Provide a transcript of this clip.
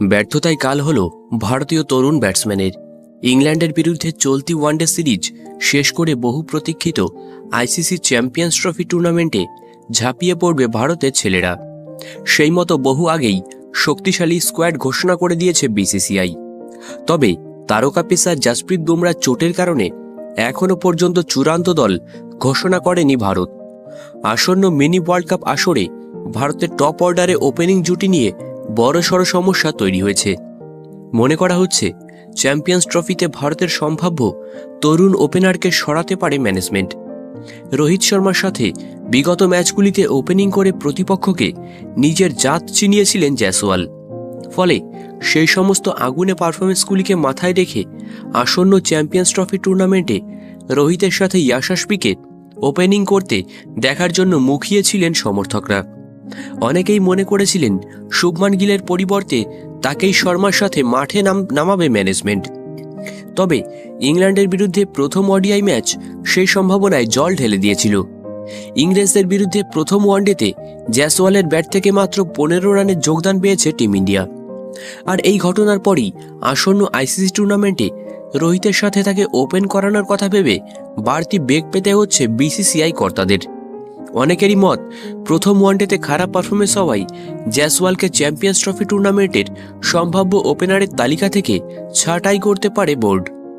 ব্যর্থতায় কাল হল ভারতীয় তরুণ ব্যাটসম্যানের। ইংল্যান্ডের বিরুদ্ধে চলতি ওয়ানডে সিরিজ শেষ করে বহু প্রতীক্ষিত আইসিসি চ্যাম্পিয়ন্স ট্রফি টুর্নামেন্টে ঝাঁপিয়ে পড়বে ভারতের ছেলেরা। সেই মতো বহু আগেই শক্তিশালী স্কোয়াড ঘোষণা করে দিয়েছে বিসিসিআই। তবে তারকা পেসার জাসপ্রীত বুমরার চোটের কারণে এখনও পর্যন্ত চূড়ান্ত দল ঘোষণা করেনি ভারত। আসন্ন মিনি ওয়ার্ল্ড কাপ আসরে ভারতের টপ অর্ডারে ওপেনিং জুটি নিয়ে বড়সড় সমস্যা তৈরি হয়েছে। মনে করা হচ্ছে, চ্যাম্পিয়ন্স ট্রফিতে ভারতের সম্ভাব্য তরুণ ওপেনারকে সরাতে পারে ম্যানেজমেন্ট। রোহিত শর্মার সাথে বিগত ম্যাচগুলিতে ওপেনিং করে প্রতিপক্ষকে নিজের জাত চিনিয়েছিলেন জয়সওয়াল। ফলে সেই সমস্ত আগুনে পারফরমেন্সগুলিকে মাথায় রেখে আসন্ন চ্যাম্পিয়ন্স ট্রফি টুর্নামেন্টে রোহিতের সাথে ইয়াশাসপিকে ওপেনিং করতে দেখার জন্য মুখিয়েছিলেন সমর্থকরা। অনেকেই মনে করেছিলেন শুভমান গিলের পরিবর্তে তাকেই শর্মার সাথে মাঠে নাম, নামাবে ম্যানেজমেন্ট তবে ইংল্যান্ডের বিরুদ্ধে প্রথম ওডিআই ম্যাচ সেই সম্ভাবনায় জল ঢেলে দিয়েছিল। ইংরেজদের বিরুদ্ধে প্রথম ওয়ানডেতে জ্যাসওয়ালের ব্যাট থেকে মাত্র পনেরো রানের যোগদান পেয়েছে টিম ইন্ডিয়া। আর এই ঘটনার পরই আসন্ন আইসিসি টুর্নামেন্টে রোহিতের সাথে তাকে ওপেন করানোর কথা ভেবে বাড়তি বেগ পেতে হচ্ছে বিসিসিআই কর্তাদের। অনেকেরই মত, প্রথম ওয়ানডেতে খারাপ পারফরমেন্স হওয়াই জ্যাসওয়ালকে চ্যাম্পিয়ন্স ট্রফি টুর্নামেন্টের সম্ভাব্য ওপেনারের তালিকা থেকে ছাঁটাই করতে পারে বোর্ড।